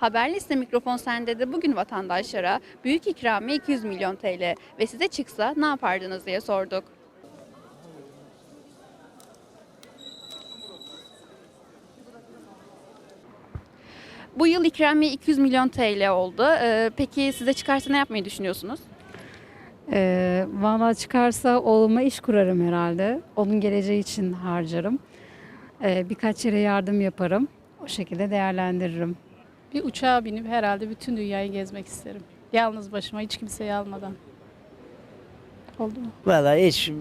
Haberliste mikrofon sende de bugün vatandaşlara büyük ikramiye 200 milyon TL ve size çıksa ne yapardınız diye sorduk. Bu yıl ikramiye 200 milyon TL oldu. Ee, peki size çıkarsa ne yapmayı düşünüyorsunuz? Ee, Valla çıkarsa oğluma iş kurarım herhalde. Onun geleceği için harcarım. Ee, birkaç yere yardım yaparım. O şekilde değerlendiririm. Bir uçağa binip herhalde bütün dünyayı gezmek isterim. Yalnız başıma hiç kimseyi almadan. Oldu mu? Vallahi hiç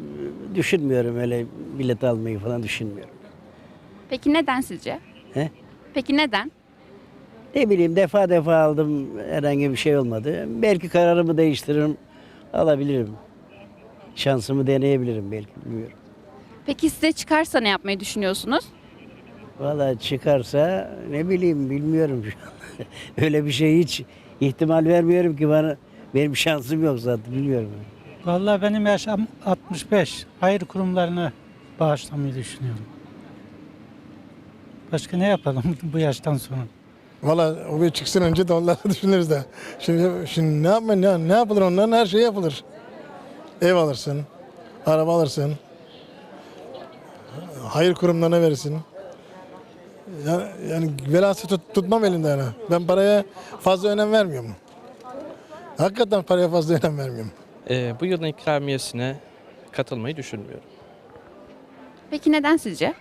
düşünmüyorum öyle bilet almayı falan düşünmüyorum. Peki neden sizce? He? Peki neden? Ne bileyim defa defa aldım herhangi bir şey olmadı. Belki kararımı değiştiririm, alabilirim. Şansımı deneyebilirim belki bilmiyorum. Peki size çıkarsa ne yapmayı düşünüyorsunuz? Vallahi çıkarsa ne bileyim bilmiyorum şu an. öyle bir şey hiç ihtimal vermiyorum ki bana. Benim şansım yok zaten bilmiyorum. Vallahi benim yaşam 65. Hayır kurumlarına bağışlamayı düşünüyorum. Başka ne yapalım bu yaştan sonra? Valla o bir çıksın önce de onları düşünürüz de. Şimdi, şimdi ne yapma ne, ne yapılır onların her şey yapılır. Ev alırsın, araba alırsın, hayır kurumlarına verirsin. Yani, yani velası tut, tutmam elinde yani. Ben paraya fazla önem vermiyorum. Hakikaten paraya fazla önem vermiyorum. Ee, bu yılın ikramiyesine katılmayı düşünmüyorum. Peki neden sizce?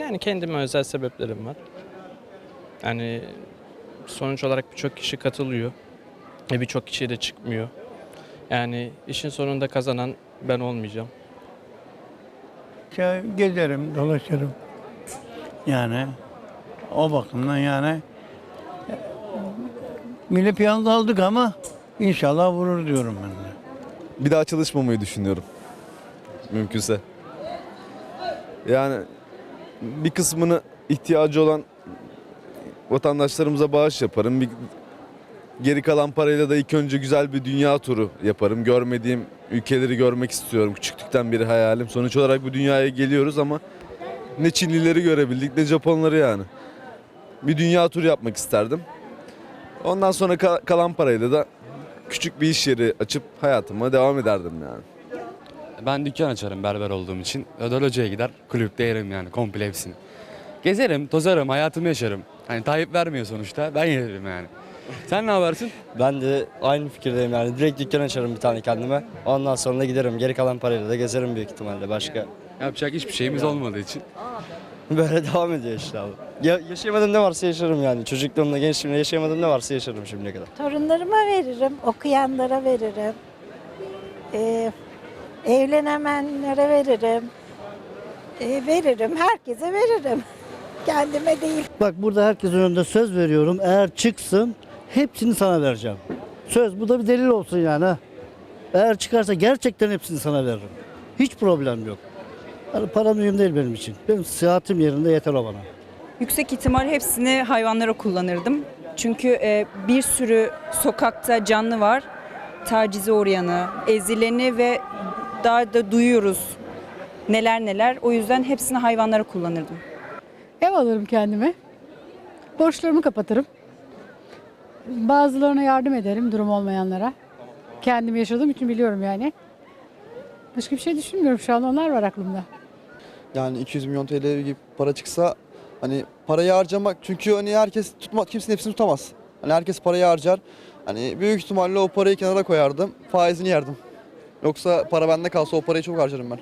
Yani kendime özel sebeplerim var. Yani sonuç olarak birçok kişi katılıyor ve birçok kişi de çıkmıyor. Yani işin sonunda kazanan ben olmayacağım. Ya gezerim, dolaşırım. Yani o bakımdan yani milli piyango aldık ama inşallah vurur diyorum ben de. bir daha çalışmamayı düşünüyorum. Mümkünse. Yani bir kısmını ihtiyacı olan vatandaşlarımıza bağış yaparım. Bir geri kalan parayla da ilk önce güzel bir dünya turu yaparım. Görmediğim ülkeleri görmek istiyorum. Küçüklükten beri hayalim. Sonuç olarak bu dünyaya geliyoruz ama ne Çinlileri görebildik ne Japonları yani. Bir dünya turu yapmak isterdim. Ondan sonra ka- kalan parayla da küçük bir iş yeri açıp hayatıma devam ederdim yani. Ben dükkan açarım berber olduğum için. Ödel Hoca'ya gider kulüpte yerim yani komple hepsini. Gezerim, tozarım, hayatımı yaşarım. Hani Tayyip vermiyor sonuçta. Ben yerim yani. Sen ne yaparsın? Ben de aynı fikirdeyim yani. Direkt dükkan açarım bir tane kendime. Ondan sonra da giderim. Geri kalan parayla da gezerim büyük ihtimalle başka. Yapacak hiçbir şeyimiz olmadığı için. Böyle devam ediyor işte abi. Ya, yaşayamadığım ne varsa yaşarım yani. Çocukluğumda, gençliğimde yaşayamadığım ne varsa yaşarım şimdiye kadar. Torunlarıma veririm, okuyanlara veririm. Ee, evlenemenlere veririm. Ee, veririm, herkese veririm. Kendime değil. Bak burada herkesin önünde söz veriyorum. Eğer çıksın hepsini sana vereceğim. Söz bu da bir delil olsun yani. Eğer çıkarsa gerçekten hepsini sana veririm. Hiç problem yok. Yani para mühim değil benim için. Benim sıhhatim yerinde yeter o bana. Yüksek ihtimal hepsini hayvanlara kullanırdım. Çünkü e, bir sürü sokakta canlı var. Tacize uğrayanı, ezileni ve daha da duyuyoruz neler neler. O yüzden hepsini hayvanlara kullanırdım. Ev alırım kendime. Borçlarımı kapatırım. Bazılarına yardım ederim durum olmayanlara. Kendim yaşadığım için biliyorum yani. Başka bir şey düşünmüyorum şu an onlar var aklımda. Yani 200 milyon TL gibi para çıksa hani parayı harcamak çünkü hani herkes tutma kimsenin hepsini tutamaz. Hani herkes parayı harcar. Hani büyük ihtimalle o parayı kenara koyardım. Faizini yerdim. Yoksa para bende kalsa o parayı çok harcarım ben.